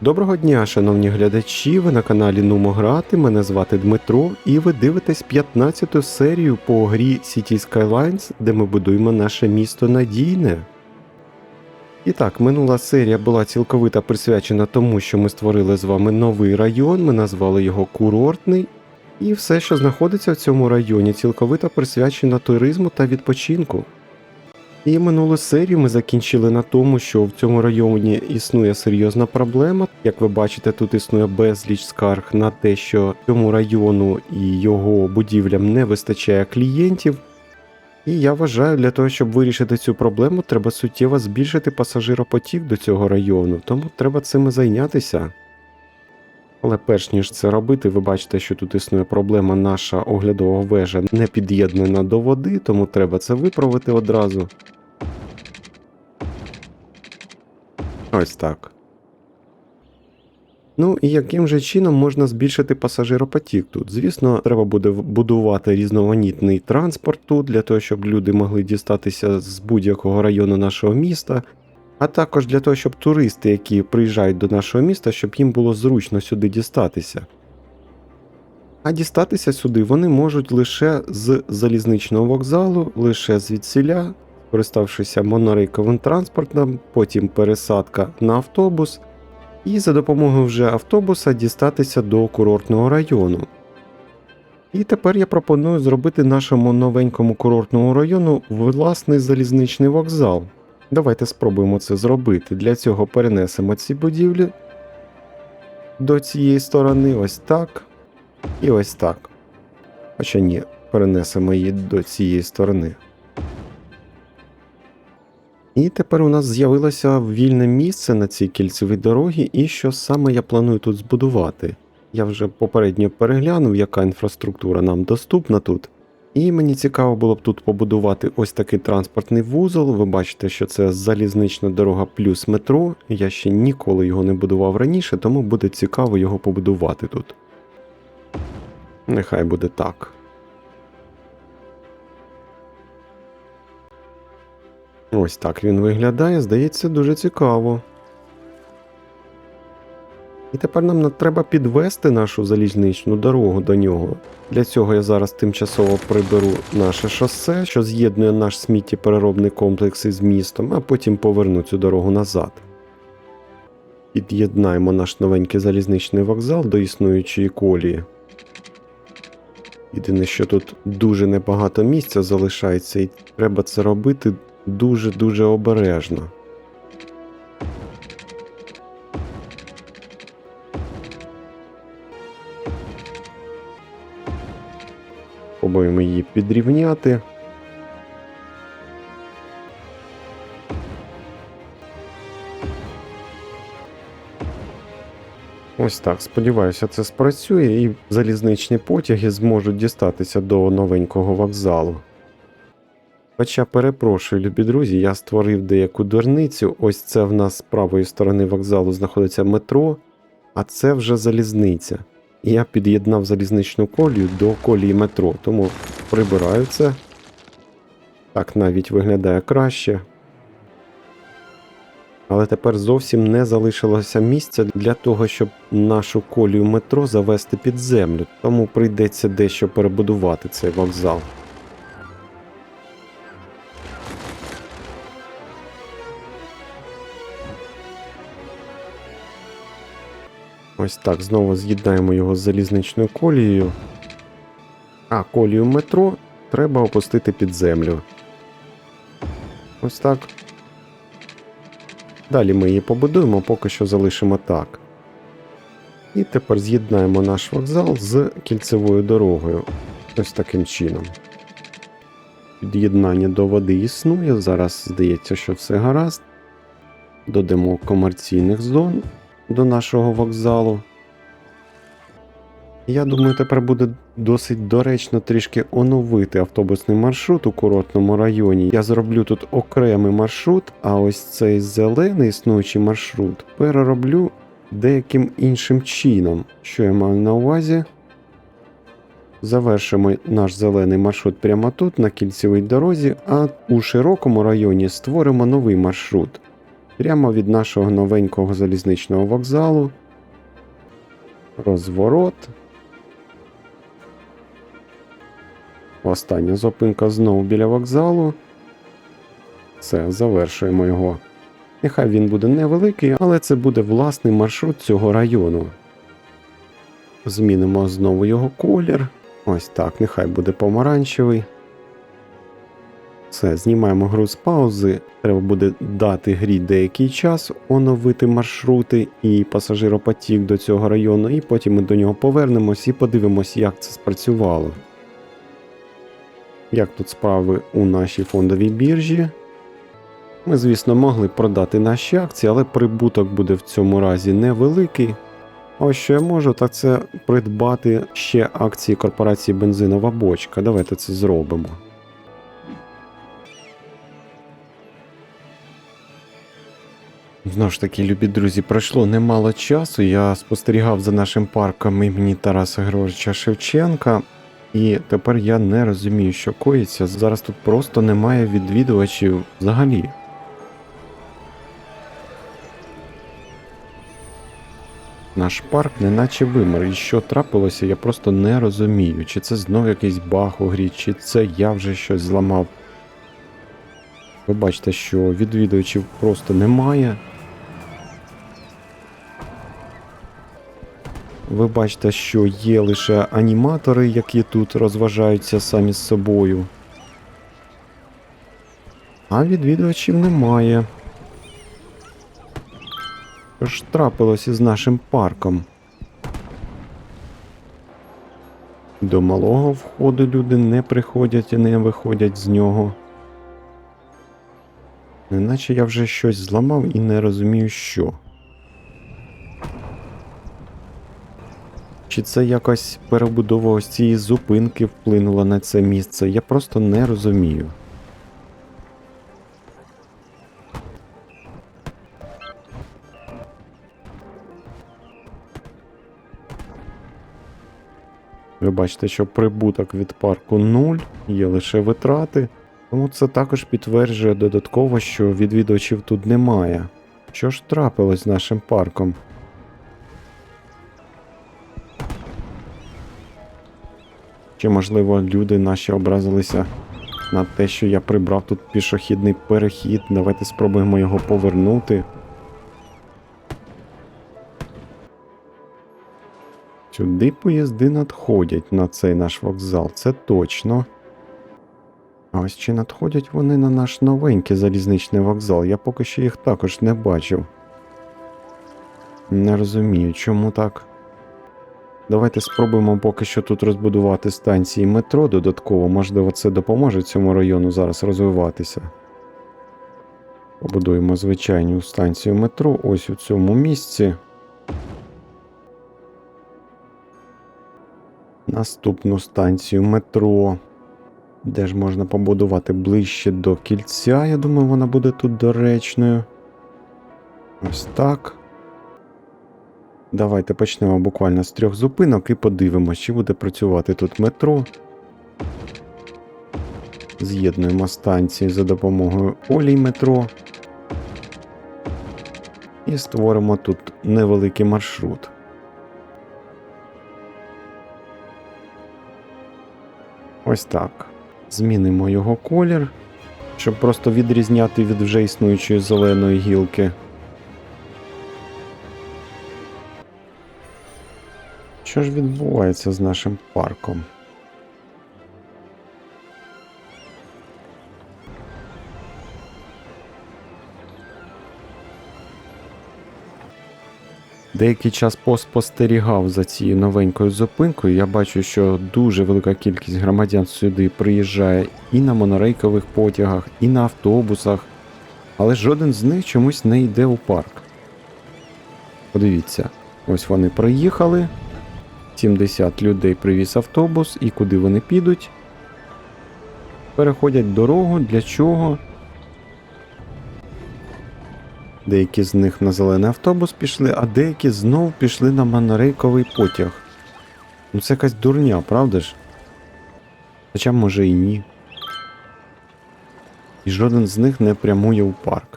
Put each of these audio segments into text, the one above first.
Доброго дня, шановні глядачі. Ви на каналі Нумо Грати. Мене звати Дмитро, і ви дивитесь 15-ту серію по грі City Skylines, де ми будуємо наше місто надійне. І так, минула серія була цілковито присвячена тому, що ми створили з вами новий район, ми назвали його курортний. І все, що знаходиться в цьому районі, цілковито присвячено туризму та відпочинку. І минулу серію ми закінчили на тому, що в цьому районі існує серйозна проблема. Як ви бачите, тут існує безліч скарг на те, що цьому району і його будівлям не вистачає клієнтів. І я вважаю, для того, щоб вирішити цю проблему, треба суттєво збільшити пасажиропотік до цього району, тому треба цим зайнятися. Але перш ніж це робити, ви бачите, що тут існує проблема, наша оглядова вежа не під'єднана до води, тому треба це виправити одразу. Ось так. Ну і яким же чином можна збільшити пасажиропотік тут? Звісно, треба буде будувати різноманітний транспорт тут для того, щоб люди могли дістатися з будь-якого району нашого міста, а також для того, щоб туристи, які приїжджають до нашого міста, щоб їм було зручно сюди дістатися. А дістатися сюди вони можуть лише з залізничного вокзалу, лише звідсіля, користавшися монорейковим транспортом, потім пересадка на автобус, і за допомогою вже автобуса дістатися до курортного району. І тепер я пропоную зробити нашому новенькому курортному району власний залізничний вокзал. Давайте спробуємо це зробити. Для цього перенесемо ці будівлі до цієї сторони, ось так. І ось так. Хоча ні, перенесемо її до цієї сторони. І тепер у нас з'явилося вільне місце на цій кільцевій дорогі, і що саме я планую тут збудувати. Я вже попередньо переглянув, яка інфраструктура нам доступна тут. І мені цікаво було б тут побудувати ось такий транспортний вузол. Ви бачите, що це залізнична дорога плюс метро. Я ще ніколи його не будував раніше, тому буде цікаво його побудувати тут. Нехай буде так. Ось так він виглядає, здається, дуже цікаво. І тепер нам треба підвести нашу залізничну дорогу до нього. Для цього я зараз тимчасово приберу наше шосе, що з'єднує наш сміттєпереробний комплекс із містом, а потім поверну цю дорогу назад. Під'єднаємо наш новенький залізничний вокзал до існуючої колії. Єдине, що тут дуже небагато місця залишається, і треба це робити дуже-дуже обережно. Спробуємо її підрівняти. Ось так. Сподіваюся, це спрацює і залізничні потяги зможуть дістатися до новенького вокзалу. Хоча перепрошую, любі друзі, я створив деяку дурницю. Ось це в нас з правої сторони вокзалу знаходиться метро, а це вже залізниця. Я під'єднав залізничну колію до колії метро, тому прибираю це. Так навіть виглядає краще. Але тепер зовсім не залишилося місця для того, щоб нашу колію метро завести під землю, тому прийдеться дещо перебудувати цей вокзал. Ось так, знову з'єднаємо його з залізничною колією. А колію метро треба опустити під землю. Ось так. Далі ми її побудуємо, поки що залишимо так. І тепер з'єднаємо наш вокзал з кільцевою дорогою. Ось таким чином. Під'єднання до води існує. Зараз здається, що все гаразд. Додамо комерційних зон до нашого вокзалу. Я думаю, тепер буде досить доречно трішки оновити автобусний маршрут у курортному районі. Я зроблю тут окремий маршрут, а ось цей зелений існуючий маршрут перероблю деяким іншим чином. Що я маю на увазі? Завершимо наш зелений маршрут прямо тут, на кільцевій дорозі, а у широкому районі створимо новий маршрут. Прямо від нашого новенького залізничного вокзалу. Розворот. Остання зупинка знову біля вокзалу. Все, завершуємо його. Нехай він буде невеликий, але це буде власний маршрут цього району. Змінимо знову його колір. Ось так, нехай буде помаранчевий. Все, знімаємо гру з паузи. Треба буде дати грі деякий час, оновити маршрути і пасажиропотік до цього району, і потім ми до нього повернемось і подивимось, як це спрацювало. Як тут справи у нашій фондовій біржі? Ми, звісно, могли продати наші акції, але прибуток буде в цьому разі невеликий. Ось що я можу, так це придбати ще акції корпорації Бензинова бочка. Давайте це зробимо. Знову ж таки, любі друзі, пройшло немало часу. Я спостерігав за нашим парком імені Тараса Григоровича Шевченка, і тепер я не розумію, що коїться. Зараз тут просто немає відвідувачів взагалі. Наш парк неначе вимер, і що трапилося, я просто не розумію, чи це знов якийсь баг у грі, чи це я вже щось зламав. Ви бачите, що відвідувачів просто немає. Ви бачите, що є лише аніматори, які тут розважаються самі з собою. А відвідувачів немає. Що ж трапилося з нашим парком? До малого входу люди не приходять і не виходять з нього. Неначе я вже щось зламав і не розумію, що. Чи це якось перебудова ось цієї зупинки вплинула на це місце? Я просто не розумію. Ви бачите, що прибуток від парку 0, є лише витрати. Тому це також підтверджує додатково, що відвідувачів тут немає. Що ж трапилось з нашим парком? Чи, можливо, люди наші образилися на те, що я прибрав тут пішохідний перехід. Давайте спробуємо його повернути. Сюди поїзди надходять на цей наш вокзал, це точно. А ось чи надходять вони на наш новенький залізничний вокзал? Я поки що їх також не бачив. Не розумію, чому так. Давайте спробуємо поки що тут розбудувати станції метро додатково. Можливо, це допоможе цьому району зараз розвиватися. Побудуємо звичайну станцію метро ось у цьому місці. Наступну станцію метро. Де ж можна побудувати ближче до кільця? Я думаю, вона буде тут доречною. Ось так. Давайте почнемо буквально з трьох зупинок і подивимося, чи буде працювати тут метро. З'єднуємо станції за допомогою олій метро. І створимо тут невеликий маршрут. Ось так. Змінимо його колір, щоб просто відрізняти від вже існуючої зеленої гілки. Що ж відбувається з нашим парком? Деякий час поспостерігав за цією новенькою зупинкою. Я бачу, що дуже велика кількість громадян сюди приїжджає і на монорейкових потягах, і на автобусах, але жоден з них чомусь не йде у парк. Подивіться, ось вони приїхали. 70 людей привіз автобус, і куди вони підуть? Переходять дорогу. Для чого? Деякі з них на зелений автобус пішли, а деякі знов пішли на монорейковий потяг. Ну це якась дурня, правда ж? Хоча може і ні. І жоден з них не прямує у парк.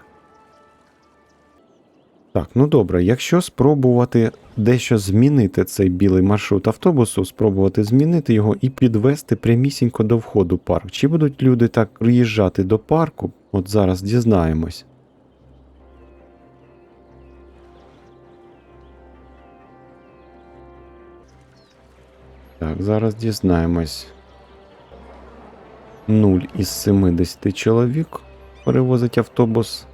Так, ну добре, якщо спробувати дещо змінити цей білий маршрут автобусу, спробувати змінити його і підвести прямісінько до входу парк. Чи будуть люди так приїжджати до парку? От зараз дізнаємось. Так, зараз дізнаємось. 0 із 70 чоловік перевозить автобус.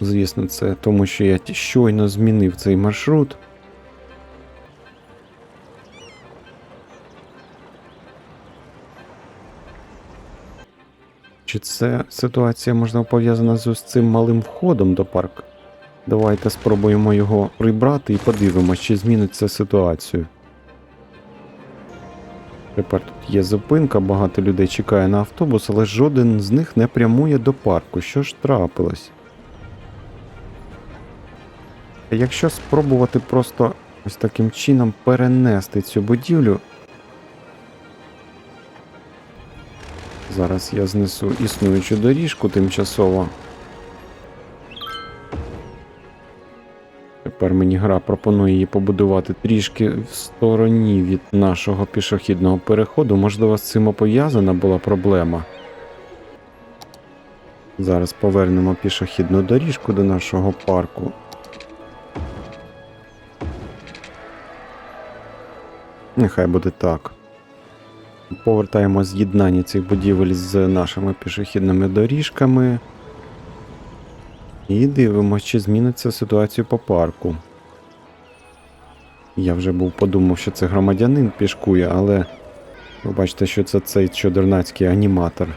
Звісно, це тому, що я щойно змінив цей маршрут. Чи це ситуація можна пов'язана з ось цим малим входом до парку? Давайте спробуємо його прибрати і подивимося, чи змінить це ситуацію. Тепер тут є зупинка, багато людей чекає на автобус, але жоден з них не прямує до парку. Що ж трапилось? Якщо спробувати просто ось таким чином перенести цю будівлю. Зараз я знесу існуючу доріжку тимчасово. Тепер мені гра пропонує її побудувати трішки в стороні від нашого пішохідного переходу. Можливо, з цим пов'язана була проблема. Зараз повернемо пішохідну доріжку до нашого парку. Нехай буде так. Повертаємо з'єднання цих будівель з нашими пішохідними доріжками. І дивимося, чи зміниться ситуацію по парку. Я вже був подумав, що це громадянин пішкує, але ви бачите, що це цей чодернацький аніматор.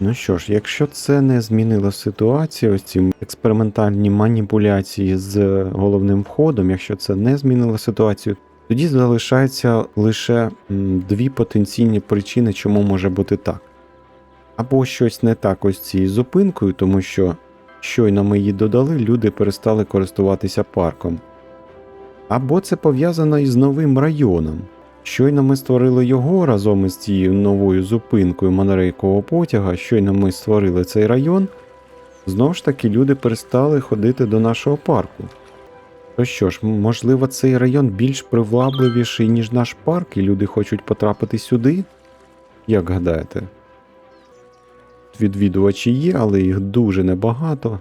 Ну що ж, якщо це не змінило ситуацію, ось ці експериментальні маніпуляції з головним входом, якщо це не змінило ситуацію, тоді залишається лише дві потенційні причини, чому може бути так. Або щось не так ось цією зупинкою, тому що щойно ми її додали, люди перестали користуватися парком. Або це пов'язано із новим районом. Щойно ми створили його разом із цією новою зупинкою монорейкового потяга, щойно ми створили цей район, знову ж таки люди перестали ходити до нашого парку. То що ж, можливо, цей район більш привабливіший, ніж наш парк, і люди хочуть потрапити сюди? Як гадаєте? Відвідувачі є, але їх дуже небагато.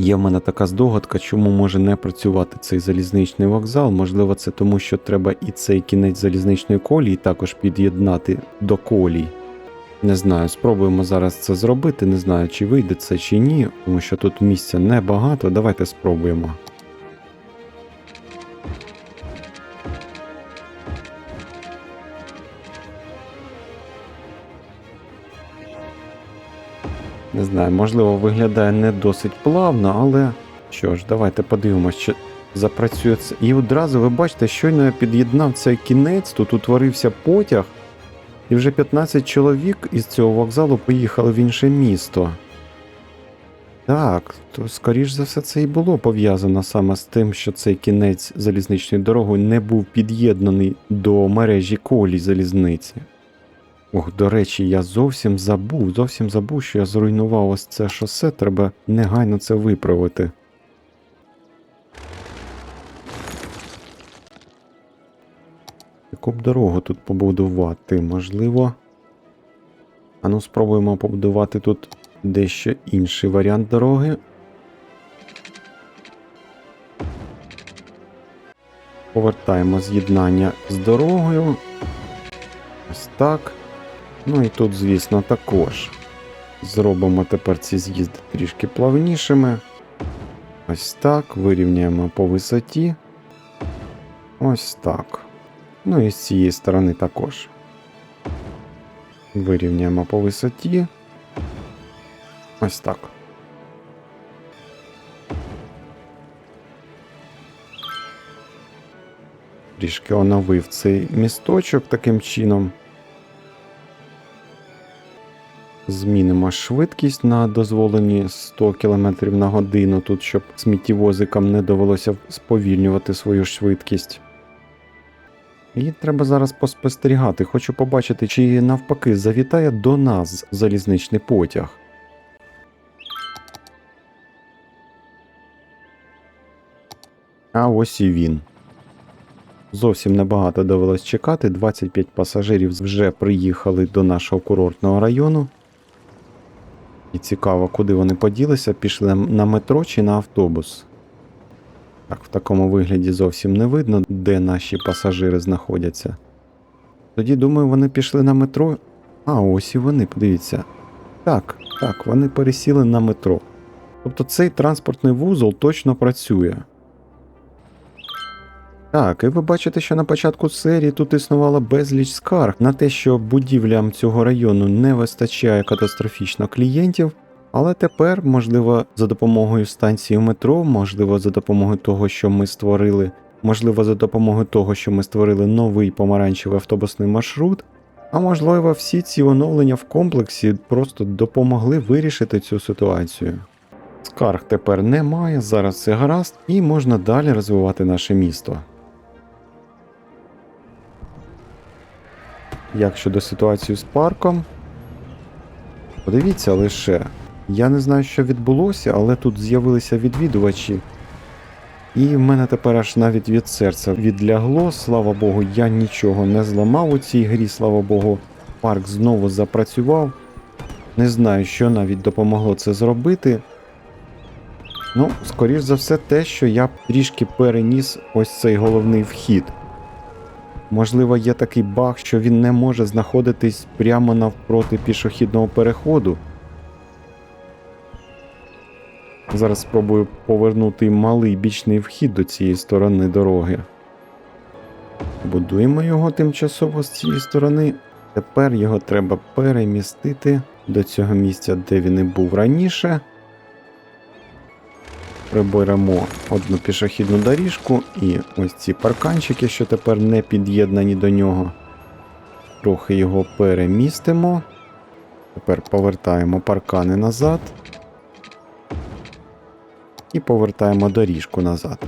Є в мене така здогадка, чому може не працювати цей залізничний вокзал. Можливо, це тому, що треба і цей кінець залізничної колії також під'єднати до колій. Не знаю, спробуємо зараз це зробити. Не знаю, чи вийде це чи ні, тому що тут місця небагато. Давайте спробуємо. Знаю, можливо, виглядає не досить плавно, але що ж, давайте подивимося, що запрацює це. І одразу ви бачите, щойно я під'єднав цей кінець, тут утворився потяг, і вже 15 чоловік із цього вокзалу поїхали в інше місто. Так, то скоріш за все це і було пов'язано саме з тим, що цей кінець залізничної дороги не був під'єднаний до мережі колій залізниці. Ох, до речі, я зовсім забув, зовсім забув, що я зруйнував ось це шосе, треба негайно це виправити. Яку б дорогу тут побудувати? Можливо. Ану, спробуємо побудувати тут дещо інший варіант дороги. Повертаємо з'єднання з дорогою. Ось так. Ну і тут, звісно, також. Зробимо тепер ці з'їзди трішки плавнішими. Ось так. Вирівняємо по висоті. Ось так. Ну і з цієї сторони також. Вирівняємо по висоті. Ось так. Трішки оновив цей місточок таким чином. Змінимо швидкість на дозволені 100 км на годину, тут, щоб сміттєвозикам не довелося сповільнювати свою швидкість. І треба зараз поспостерігати. Хочу побачити, чи навпаки завітає до нас залізничний потяг. А ось і він. Зовсім небагато довелось чекати. 25 пасажирів вже приїхали до нашого курортного району. І цікаво, куди вони поділися, пішли на метро чи на автобус. Так, в такому вигляді зовсім не видно, де наші пасажири знаходяться. Тоді, думаю, вони пішли на метро. А, ось і вони, подивіться. Так, так, вони пересіли на метро. Тобто цей транспортний вузол точно працює. Так, і ви бачите, що на початку серії тут існувало безліч скарг на те, що будівлям цього району не вистачає катастрофічно клієнтів, але тепер, можливо, за допомогою станції метро, можливо, за допомогою того, що ми створили, можливо, за допомогою того, що ми створили новий помаранчевий автобусний маршрут, а можливо, всі ці оновлення в комплексі просто допомогли вирішити цю ситуацію. Скарг тепер немає, зараз все гаразд, і можна далі розвивати наше місто. Як щодо ситуації з парком, подивіться лише. Я не знаю, що відбулося, але тут з'явилися відвідувачі. І в мене тепер аж навіть від серця відлягло. Слава Богу, я нічого не зламав у цій грі, слава Богу, парк знову запрацював. Не знаю, що навіть допомогло це зробити. Ну, скоріш за все, те, що я трішки переніс ось цей головний вхід. Можливо, є такий баг, що він не може знаходитись прямо навпроти пішохідного переходу. Зараз спробую повернути малий бічний вхід до цієї сторони дороги. Будуємо його тимчасово з цієї сторони. Тепер його треба перемістити до цього місця, де він і був раніше. Приберемо одну пішохідну доріжку і ось ці парканчики, що тепер не під'єднані до нього. Трохи його перемістимо. Тепер повертаємо паркани назад. І повертаємо доріжку назад.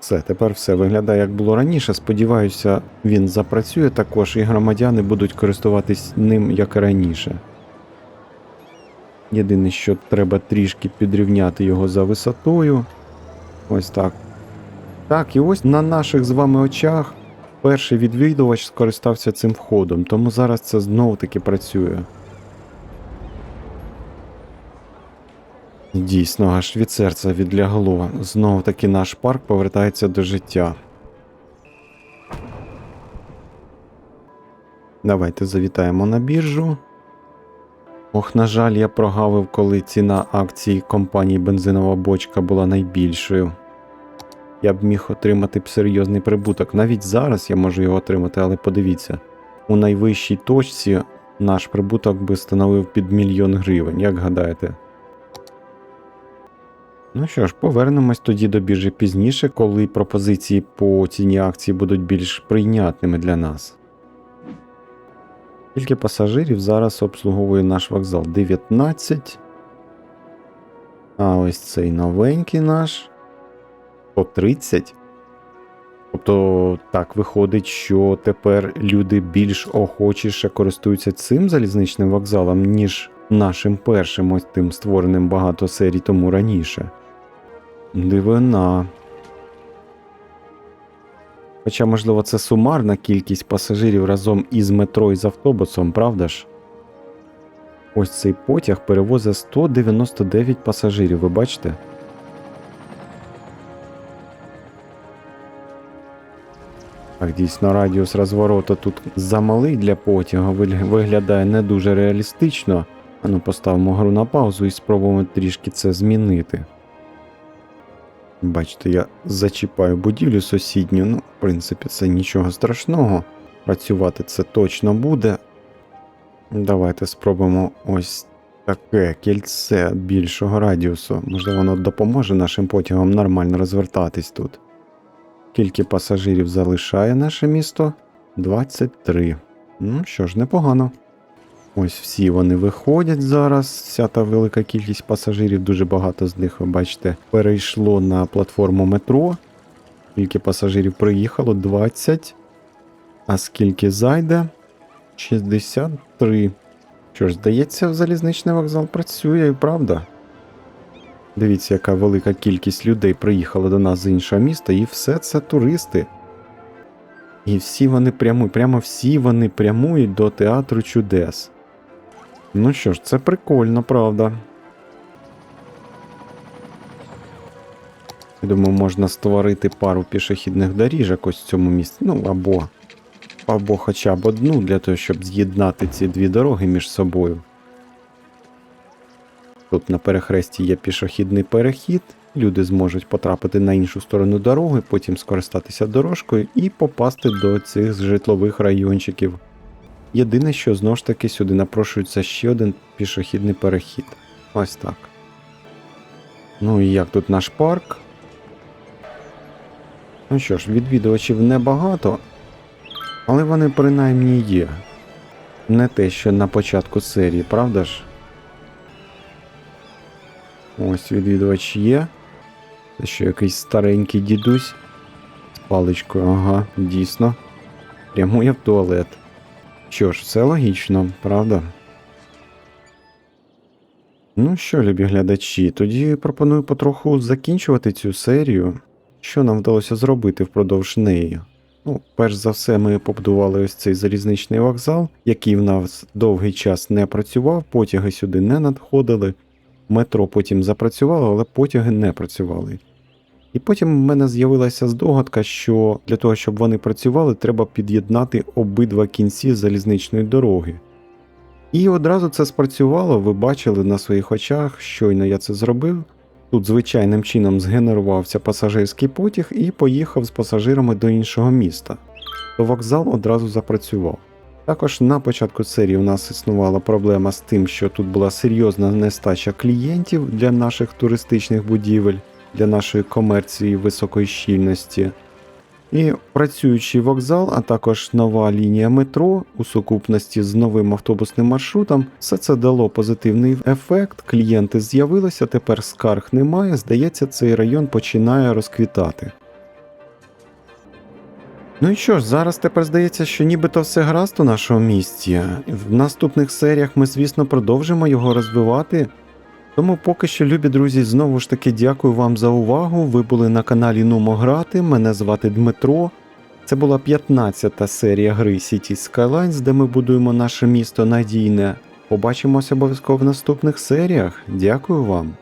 Все, тепер все виглядає як було раніше. Сподіваюся, він запрацює також, і громадяни будуть користуватись ним як і раніше. Єдине, що треба трішки підрівняти його за висотою. Ось так. Так, і ось на наших з вами очах перший відвідувач скористався цим входом, тому зараз це знову таки працює. Дійсно, аж від серця відлягло. Знову таки наш парк повертається до життя. Давайте завітаємо на біржу. Ох, на жаль, я прогавив, коли ціна акції компанії бензинова бочка була найбільшою. Я б міг отримати б серйозний прибуток. Навіть зараз я можу його отримати, але подивіться, у найвищій точці наш прибуток би становив під мільйон гривень, як гадаєте? Ну що ж, повернемось тоді до біржі пізніше, коли пропозиції по ціні акції будуть більш прийнятними для нас. Скільки пасажирів зараз обслуговує наш вокзал? 19. А ось цей новенький наш. По 30. Тобто, так виходить, що тепер люди більш охочіше користуються цим залізничним вокзалом, ніж нашим першим, ось тим створеним багато серій тому раніше. Дивина. Хоча, можливо, це сумарна кількість пасажирів разом із метро і з автобусом, правда ж? Ось цей потяг перевозить 199 пасажирів, ви бачите? Так, дійсно, радіус розвороту тут замалий для потяга, виглядає не дуже реалістично. Ану, поставимо гру на паузу і спробуємо трішки це змінити. Бачите, я зачіпаю будівлю сусідню, ну, в принципі, це нічого страшного. Працювати це точно буде. Давайте спробуємо ось таке кільце більшого радіусу. Можливо, воно допоможе нашим потягам нормально розвертатись тут. Скільки пасажирів залишає наше місто? 23. Ну що ж, непогано. Ось всі вони виходять зараз. Вся та велика кількість пасажирів, дуже багато з них, ви бачите, перейшло на платформу метро. Скільки пасажирів приїхало? 20. А скільки зайде? 63. Що ж, здається, залізничний вокзал працює, правда. Дивіться, яка велика кількість людей приїхала до нас з іншого міста, і все це туристи. І всі вони прямують, прямо всі вони прямують до театру чудес. Ну що ж, це прикольно, правда. Я думаю, можна створити пару пішохідних доріжок ось в цьому місці. Ну, або, або хоча б одну для того, щоб з'єднати ці дві дороги між собою. Тут на перехресті є пішохідний перехід. Люди зможуть потрапити на іншу сторону дороги, потім скористатися дорожкою і попасти до цих житлових райончиків. Єдине, що знову ж таки сюди напрошується ще один пішохідний перехід. Ось так. Ну і як тут наш парк? Ну що ж, відвідувачів небагато, але вони принаймні є. Не те, що на початку серії, правда ж? Ось відвідувач є. Це що якийсь старенький дідусь з паличкою, ага, дійсно. Прямує в туалет. Що ж, все логічно, правда? Ну що, любі глядачі, тоді пропоную потроху закінчувати цю серію. Що нам вдалося зробити впродовж неї? Ну, перш за все, ми побудували ось цей залізничний вокзал, який в нас довгий час не працював, потяги сюди не надходили. Метро потім запрацювало, але потяги не працювали. І потім в мене з'явилася здогадка, що для того, щоб вони працювали, треба під'єднати обидва кінці залізничної дороги. І одразу це спрацювало, ви бачили на своїх очах, щойно я це зробив. Тут звичайним чином згенерувався пасажирський потяг і поїхав з пасажирами до іншого міста. То вокзал одразу запрацював. Також на початку серії у нас існувала проблема з тим, що тут була серйозна нестача клієнтів для наших туристичних будівель, для нашої комерції високої щільності. І працюючий вокзал, а також нова лінія метро у сукупності з новим автобусним маршрутом, все це дало позитивний ефект. Клієнти з'явилися, тепер скарг немає. Здається, цей район починає розквітати. Ну і що ж, зараз тепер здається, що нібито все гаразд у нашому місті. В наступних серіях ми, звісно, продовжимо його розвивати. Тому поки що, любі друзі, знову ж таки дякую вам за увагу. Ви були на каналі Нумо Грати. Мене звати Дмитро. Це була 15-та серія гри City Skylines, де ми будуємо наше місто надійне. Побачимося обов'язково в наступних серіях. Дякую вам.